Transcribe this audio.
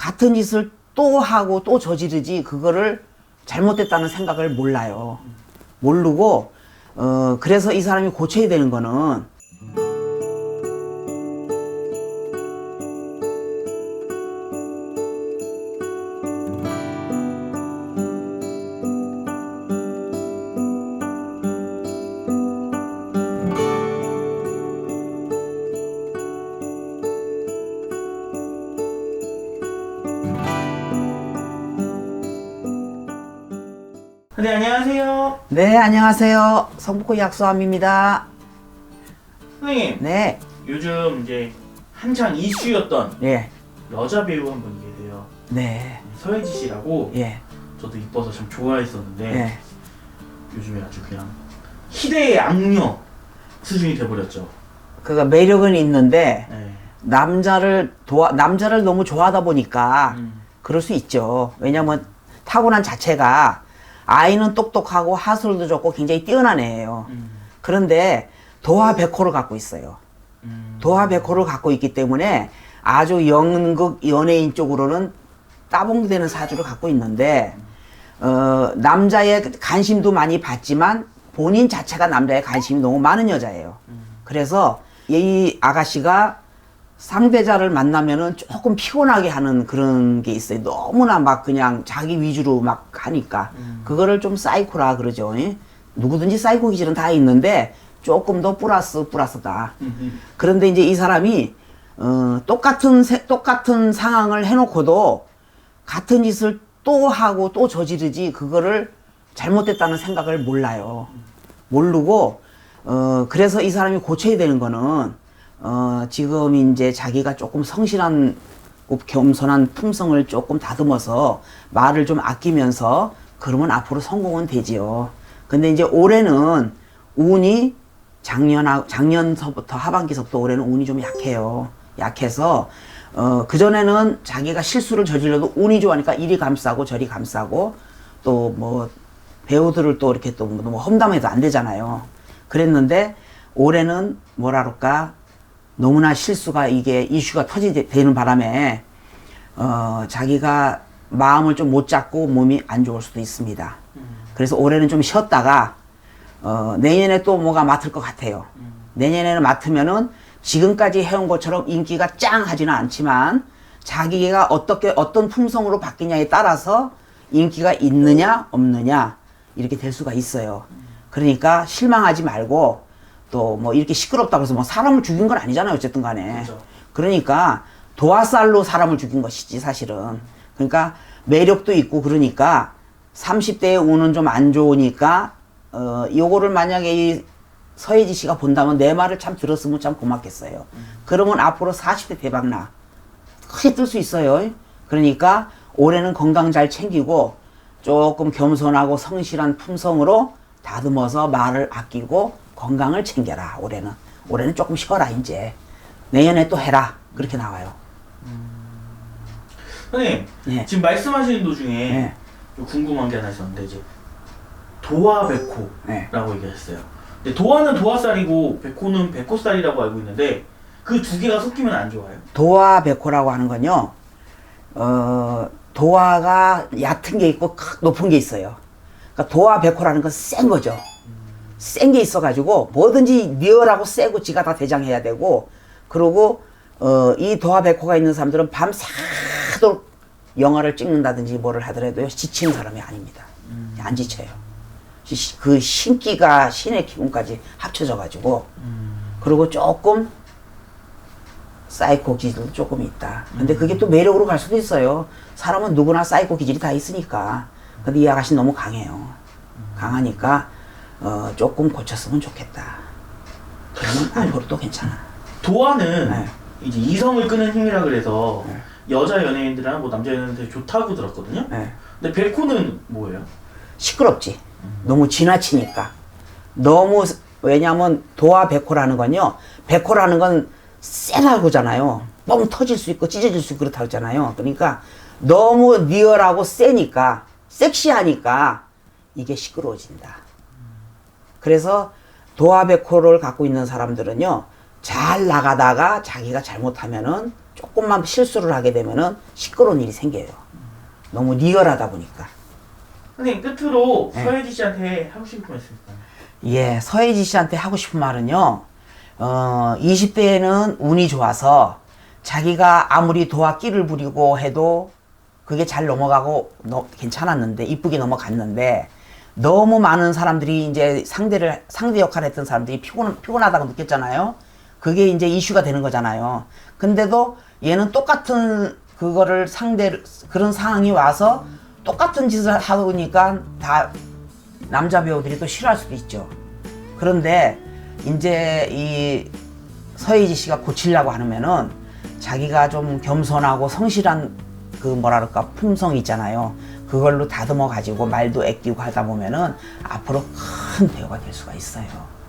같은 짓을 또 하고 또 저지르지 그거를 잘못됐다는 생각을 몰라요. 모르고 어 그래서 이 사람이 고쳐야 되는 거는 네, 안녕하세요. 네 안녕하세요 성북구 약수함입니다. 선생님, 네 요즘 이제 한창 이슈였던 예. 여자 배우 한 분이 계세요. 네, 서혜지 씨라고 예, 저도 이뻐서 참 좋아했었는데 예. 요즘에 아주 그냥 희대의 악녀 수준이 돼버렸죠. 그가 매력은 있는데 네. 남자를 도와 남자를 너무 좋아하다 보니까 음. 그럴 수 있죠. 왜냐면 타고난 자체가 아이는 똑똑하고 하술도 좋고 굉장히 뛰어난 애예요. 음. 그런데 도화 백호를 갖고 있어요. 음. 도화 백호를 갖고 있기 때문에 아주 연극 연예인 쪽으로는 따봉되는 사주를 갖고 있는데 어, 남자의 관심도 많이 받지만 본인 자체가 남자의 관심이 너무 많은 여자예요. 그래서 이 아가씨가 상대자를 만나면은 조금 피곤하게 하는 그런 게 있어요. 너무나 막 그냥 자기 위주로 막 하니까 그거를 좀 사이코라 그러죠. 예? 누구든지 사이코 기질은 다 있는데 조금 더 플러스 플러스다. 음. 그런데 이제 이 사람이 어, 똑같은 세- 똑같은 상황을 해놓고도 같은 짓을 또 하고 또 저지르지 그거를 잘못됐다는 생각을 몰라요. 모르고 어, 그래서 이 사람이 고쳐야 되는 거는 어, 지금 이제 자기가 조금 성실한 겸손한 품성을 조금 다듬어서 말을 좀 아끼면서 그러면 앞으로 성공은 되지요. 근데 이제 올해는 운이 작년 작년서부터 하반기서부터 올해는 운이 좀 약해요. 약해서 어 그전에는 자기가 실수를 저질러도 운이 좋아하니까 이리 감싸고 저리 감싸고 또 뭐 배우들을 또 이렇게 또 너무 험담해도 안 되잖아요. 그랬는데 올해는 뭐라 그럴까 너무나 실수가 이게 이슈가 터지는 바람에 어 자기가 마음을 좀 못 잡고 몸이 안 좋을 수도 있습니다. 그래서 올해는 좀 쉬었다가 어, 내년에 또 뭐가 맡을 것 같아요. 내년에는 맡으면은 지금까지 해온 것처럼 인기가 짱 하지는 않지만 자기가 어떻게 어떤 품성으로 바뀌냐에 따라서 인기가 있느냐 없느냐 이렇게 될 수가 있어요. 그러니까 실망하지 말고 또 뭐 이렇게 시끄럽다고 해서 뭐 사람을 죽인 건 아니잖아요. 어쨌든 간에. 그렇죠. 그러니까 도화살로 사람을 죽인 것이지 사실은. 그러니까 매력도 있고 그러니까 30대에 운은 좀 안 좋으니까 어 요거를 만약에 이 서예지 씨가 본다면 내 말을 참 들었으면 참 고맙겠어요. 그러면 앞으로 40대 대박 나. 크게 뜰 수 있어요. 그러니까 올해는 건강 잘 챙기고 조금 겸손하고 성실한 품성으로 다듬어서 말을 아끼고 건강을 챙겨라. 올해는 올해는 조금 쉬어라 이제 내년에 또 해라. 그렇게 나와요. 선생님, 예. 지금 말씀하시는 도중에 예. 좀 궁금한 게 하나 있었는데 이제 도화 네. 백호라고 얘기했어요. 근데 도화는 도화살이고 백호는 백호살이라고 알고 있는데 그 두 개가 섞이면 안 좋아요. 도화 백호라고 하는 건요. 어, 도화가 얕은 게 있고 크- 높은 게 있어요. 그러니까 도화 백호라는 건 센 거죠. 센 게 있어가지고 뭐든지 리얼하고 세고 지가 다 대장해야 되고 그리고 어, 이 도화 백호가 있는 사람들은 밤 새도록 영화를 찍는다든지 뭐를 하더라도 지치는 사람이 아닙니다. 안 지쳐요. 시- 그 신기가 신의 기운까지 합쳐져가지고 그리고 조금 사이코 기질도 조금 있다. 근데 그게 또 매력으로 갈 수도 있어요. 사람은 누구나 사이코 기질이 다 있으니까. 근데 이 아가씨 너무 강해요. 강하니까 어, 조금 고쳤으면 좋겠다. 그러면 앞으로 또 괜찮아. 도화는 네. 이제 이성을 끄는 힘이라 그래서 네. 여자 연예인들이나 뭐 남자 연예인들 좋다고 들었거든요. 예. 근데 백호는 뭐예요? 시끄럽지. 너무 지나치니까. 너무 왜냐하면 도화 백호라는 건요. 백호라는 건 세다고잖아요. 뻥 터질 수 있고 찢어질 수 있고 그렇다고 했잖아요. 그러니까 너무 리얼하고 세니까 섹시하니까 이게 시끄러워진다. 그래서 도화 백호를 갖고 있는 사람들은요. 잘 나가다가 자기가 잘못하면은 조금만 실수를 하게 되면은 시끄러운 일이 생겨요. 너무 리얼하다 보니까. 선생님 끝으로 네. 서혜지 씨한테 하고 싶은 말씀 있을까요? 예, 서혜지 씨한테 하고 싶은 말은요, 어, 20대에는 운이 좋아서 자기가 아무리 도와 끼를 부리고 해도 그게 잘 넘어가고 너, 괜찮았는데, 이쁘게 넘어갔는데, 너무 많은 사람들이 이제 상대를, 상대 역할을 했던 사람들이 피곤, 피곤하다고 느꼈잖아요. 그게 이제 이슈가 되는 거잖아요. 근데도 얘는 똑같은 그거를 상대, 그런 상황이 와서 똑같은 짓을 하니까 다 남자 배우들이 또 싫어할 수도 있죠. 그런데 이제 이 서예지 씨가 고치려고 하면은 자기가 좀 겸손하고 성실한 그 뭐랄까 품성 있잖아요. 그걸로 다듬어 가지고 말도 아끼고 하다 보면은 앞으로 큰 배우가 될 수가 있어요.